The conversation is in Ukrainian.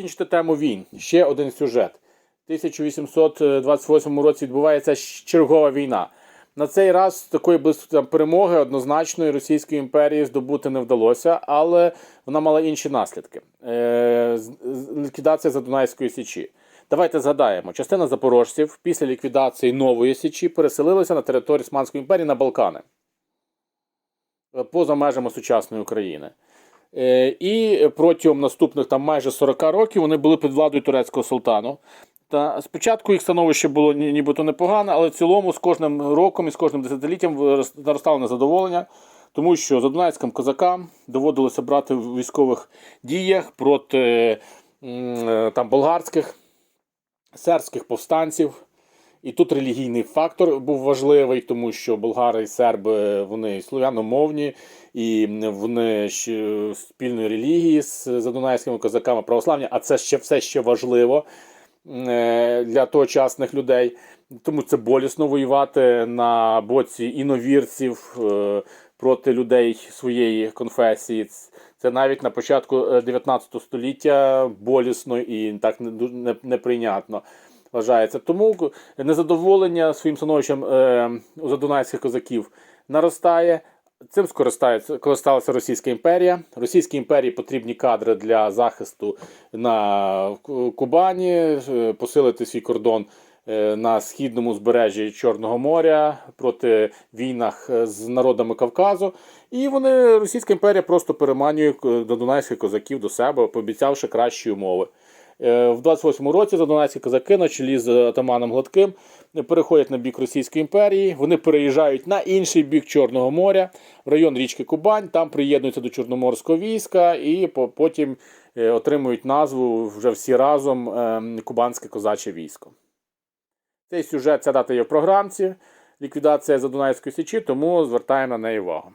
закінчити тему війн, ще один сюжет. У 1828 році відбувається чергова війна. На цей раз такої близько перемоги однозначної Російської імперії здобути не вдалося, але вона мала інші наслідки. Е, ліквідація Задунайської січі. Давайте згадаємо, частина запорожців після ліквідації нової січі переселилася на територію Османської імперії на Балкани поза межами сучасної України. Е, І протягом наступних там майже 40 років вони були під владою турецького султану. Та спочатку їх становище було нібито непогане, але в цілому з кожним роком і з кожним десятиліттям наростало незадоволення, тому що задунайським козакам доводилося брати в військових діях проти е, там болгарських, сербських повстанців. І тут релігійний фактор був важливий, тому що болгари і серби вони слов'яномовні, і вони спільної релігії з задунайськими козаками православні, а це ще все ще важливо е, для тогочасних людей. Тому це болісно воювати на боці іновірців е, проти людей своєї конфесії. Це навіть на початку е, 19 століття болісно і так не- не- неприйнятно вважається. Тому незадоволення своїм становищем е, у задунайських козаків наростає. Цим скористається користалася Російська імперія. Російській імперії потрібні кадри для захисту на Кубані, е, посилити свій кордон е, на східному збережжі Чорного моря проти війнах е, з народами Кавказу. І вони Російська імперія просто переманює е, донайських козаків до себе, пообіцявши кращі умови. Е, В 28-му році задонайські козаки на чолі з атаманом Гладким переходять на бік Російської імперії. Вони переїжджають на інший бік Чорного моря, в район річки Кубань. Там приєднуються до Чорноморського війська і потім е, отримують назву вже всі разом е, Кубанське козаче військо. Цей сюжет, ця дата є в програмці. Ліквідація Задунайської січі, тому звертаємо на неї увагу.